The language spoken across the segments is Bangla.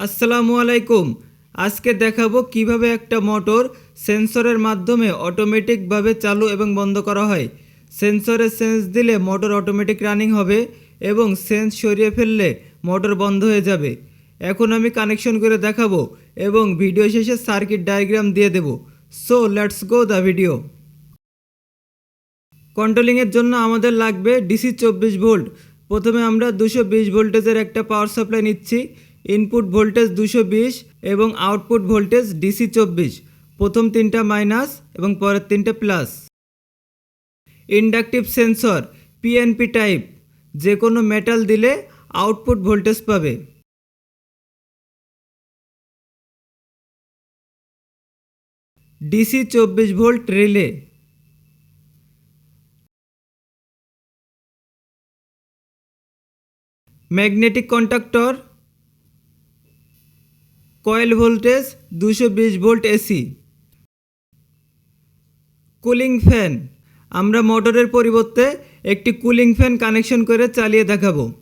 আসসালামু আলাইকুম। আজকে দেখাবো কীভাবে একটা মোটর সেন্সরের মাধ্যমে অটোমেটিকভাবে চালু এবং বন্ধ করা হয়। সেন্সরে সেন্স দিলে মোটর অটোমেটিক রানিং হবে এবং সেন্স সরিয়ে ফেললে মোটর বন্ধ হয়ে যাবে। এখন আমি কানেকশন করে দেখাবো এবং ভিডিও শেষে সার্কিট ডায়াগ্রাম দিয়ে দেব। So, let's go the video. কন্ট্রোলিংয়ের জন্য আমাদের লাগবে ডিসি চব্বিশ ভোল্ট। প্রথমে আমরা দুশো বিশ ভোল্টেজের একটা পাওয়ার সাপ্লাই নিচ্ছি। ইনপুট ভোল্টেজ দুশো বিশ এবং আউটপুট ভোল্টেজ ডিসি চব্বিশ। প্রথম তিনটা মাইনাস এবং পরের তিনটে plus. Inductive sensor, PNP type, যে কোনো মেটাল দিলে আউটপুট ভোল্টেজ পাবে। ডিসি চব্বিশ volt relay. Magnetic conductor coil voltage দুশো বিশ ভোল্ট এসি। Cooling fan. আমরা মোটরের পরিবর্তে একটি কুলিং ফ্যান কানেকশন করে চালিয়ে দেখাবো।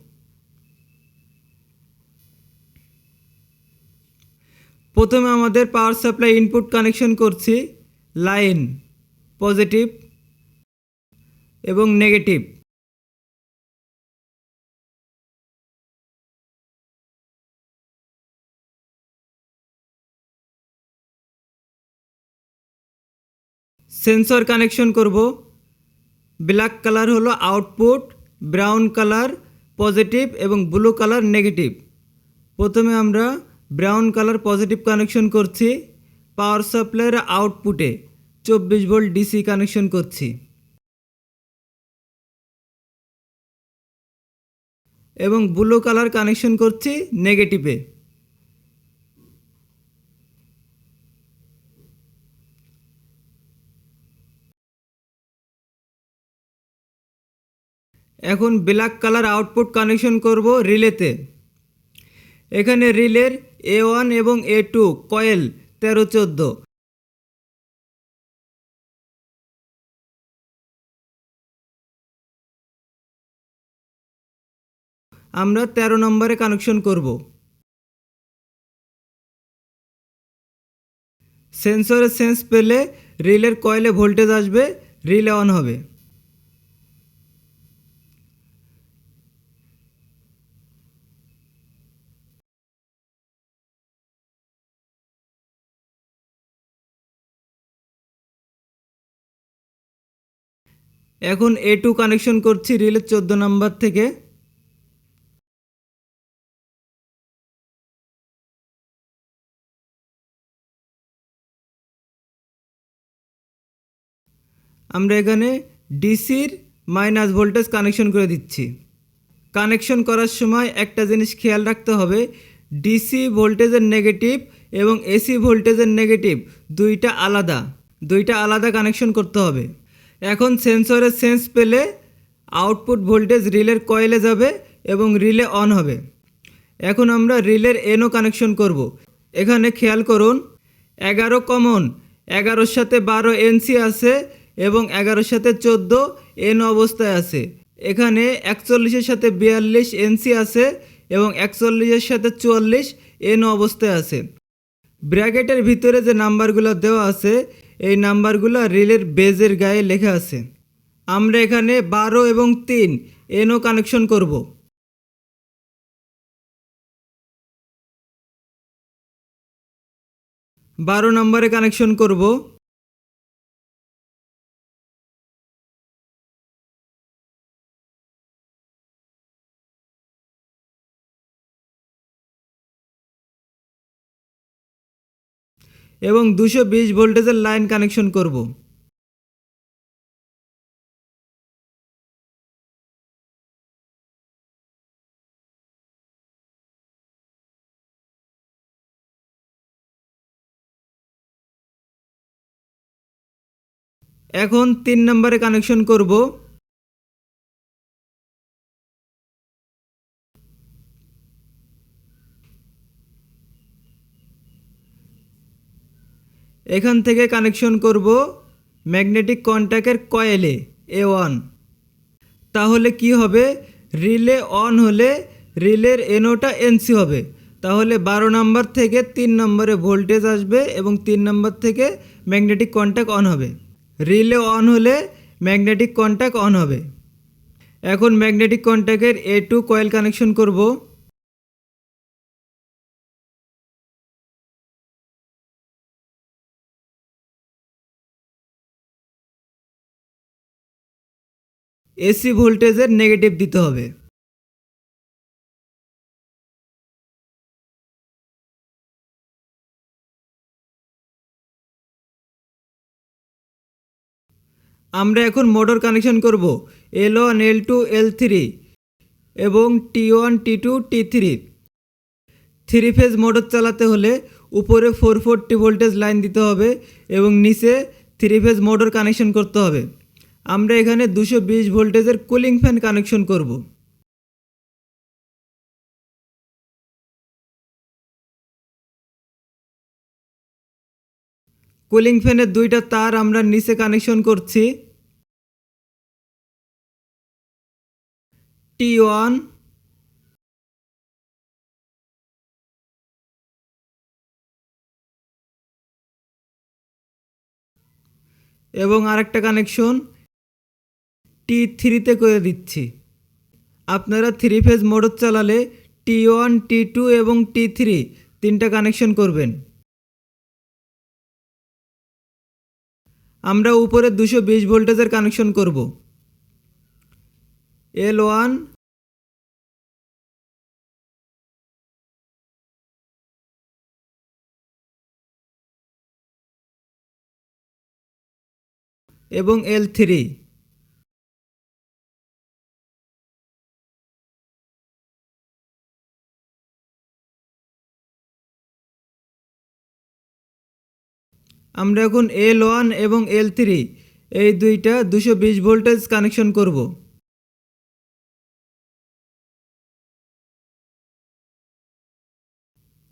প্রথমে আমাদের পাওয়ার সাপ্লাই ইনপুট কানেকশন করছি, লাইন, পজিটিভ এবং নেগেটিভ। সেন্সর কানেকশন করব। ব্ল্যাক কালার হলো আউটপুট ব্রাউন কালার পজিটিভ এবং ব্লু কালার নেগেটিভ প্রথমে আমরা ব্রাউন কালার পজিটিভ কানেকশন করছি পাওয়ার সাপ্লাইয়ের আউটপুটে চব্বিশ ভোল্ট ডিসি কানেকশন করছি। এবং ব্লু কালার কানেকশন করছি নেগেটিভে এখন ব্ল্যাক কালার আউটপুট কানেকশন করব রিলেতে এখানে রিলের এ ওয়ান এবং এ টু কয়েল তেরো চোদ্দ। আমরা তেরো নম্বরে কানেকশন করব। সেন্সরে সেন্স পেলে রিলের কয়েলে ভোল্টেজ আসবে রিলে অন হবে। এখন এ টু কানেকশন করছি রিলের চোদ্দ নাম্বার থেকে। আমরা এখানে ডিসির মাইনাস ভোল্টেজ কানেকশন করে দিচ্ছি। কানেকশন করার সময় একটা জিনিস খেয়াল রাখতে হবে ডিসি ভোল্টেজের নেগেটিভ এবং এসি ভোল্টেজের নেগেটিভ দুইটা আলাদা দুইটা আলাদা কানেকশন করতে হবে। এখন সেন্সরের সেন্স পেলে আউটপুট ভোল্টেজ রিলের কয়েলে যাবে এবং রিলে অন হবে। এখন আমরা রিলের এনও কানেকশন করব। এখানে খেয়াল করুন, এগারো কমন এগারোর সাথে বারো এনসি আছে এবং এগারোর সাথে চোদ্দ এন অবস্থায় আছে। এখানে একচল্লিশের সাথে বিয়াল্লিশ এনসি আছে এবং একচল্লিশের সাথে চুয়াল্লিশ এন অবস্থায় আছে। ব্র্যাকেটের ভিতরে যে নাম্বারগুলো দেওয়া আছে এই নাম্বারগুলো রেলের বেজের গায়ে লেখা আছে। আমরা এখানে বারো এবং তিন এনও কানেকশন করব। বারো নম্বরে কানেকশন করব। এবং দুশো বিশ ভোল্টেজের লাইন কানেকশন করব। এখন তিন নম্বরে কানেকশন করব। এখান থেকে কানেকশন করব ম্যাগনেটিক কন্ট্যাক্টের কয়েলে এ ওয়ান তাহলে কি হবে? রিলে অন হলে রিলের এনোটা এনসি হবে। তাহলে বারো নাম্বার থেকে তিন নম্বরে ভোল্টেজ আসবে এবং তিন নম্বর থেকে ম্যাগনেটিক কন্ট্যাক্ট অন হবে। রিলে অন হলে ম্যাগনেটিক কন্ট্যাক্ট অন হবে। এখন ম্যাগনেটিক কন্ট্যাক্টের এ টু কয়েল কানেকশন করব। এসি ভোল্টেজের নেগেটিভ দিতে হবে। আমরা এখন মোটর কানেকশন করব। L one L two L three এবং T one T two T three three phase motor চালাতে হলে উপরে ফোর ফোরটি ভোল্টেজ লাইন দিতে হবে এবং নিচে থ্রি ফেজ মোটর কানেকশন করতে হবে। আমরা এখানে দুশো বিশ ভোল্টেজের কুলিং ফ্যান কানেকশন করব। কুলিং ফ্যানের দুইটা তার আমরা নিচে কানেকশন করছি। টি ওয়ান এবং আরেকটা কানেকশন টি থ্রিতে করে দিচ্ছি। আপনারা থ্রি ফেজ মোটর চালালে টি ওয়ান টি টু এবং টি থ্রি তিনটা কানেকশন করবেন। আমরা উপরে দুশো বিশ ভোল্টেজের কানেকশন করব। এল ওয়ান এবং এল থ্রি আমরা এখন এল ওয়ান এবং এল থ্রি এই দুইটা দুশো বিশ ভোল্টেজ কানেকশন করব।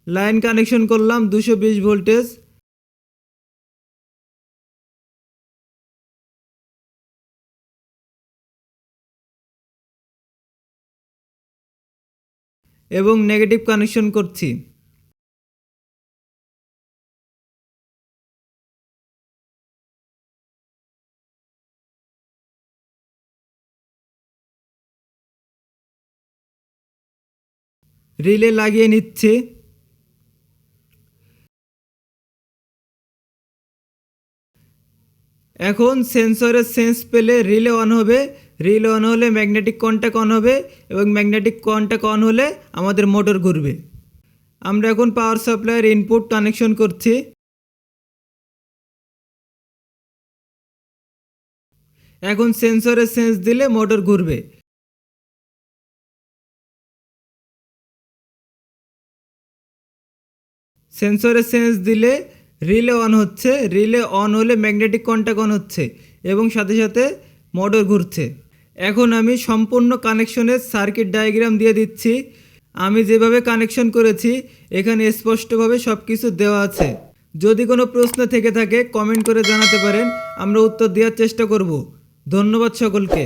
লাইন কানেকশন করলাম দুশো বিশ ভোল্টেজ এবং নেগেটিভ কানেকশন করছি। রিলে লাগিয়ে নিচ্ছে। এখন সেন্সরের সেন্স পেলে রিলে অন হবে। রিলে অন হলে ম্যাগনেটিক কন্ট্যাক্ট অন হবে এবং ম্যাগনেটিক কন্ট্যাক্ট অন হলে আমাদের মোটর ঘুরবে। আমরা এখন পাওয়ার সাপ্লাইয়ের ইনপুট কানেকশন করছি। এখন সেন্সরের সেন্স দিলে মোটর ঘুরবে। সেন্সরে সেন্স দিলে রিলে অন হচ্ছে, রিলে অন হলে ম্যাগনেটিক কন্ট্যাক্ট অন হচ্ছে এবং সাথে সাথে মোটর ঘুরছে। এখন আমি সম্পূর্ণ কানেকশনের সার্কিট ডায়াগ্রাম দিয়ে দিচ্ছি। আমি যেভাবে কানেকশন করেছি, এখানে স্পষ্টভাবে সব কিছু দেওয়া আছে। যদি কোনো প্রশ্ন থেকে থাকে, কমেন্ট করে জানাতে পারেন, আমরা উত্তর দেওয়ার চেষ্টা করব। ধন্যবাদ সকলকে।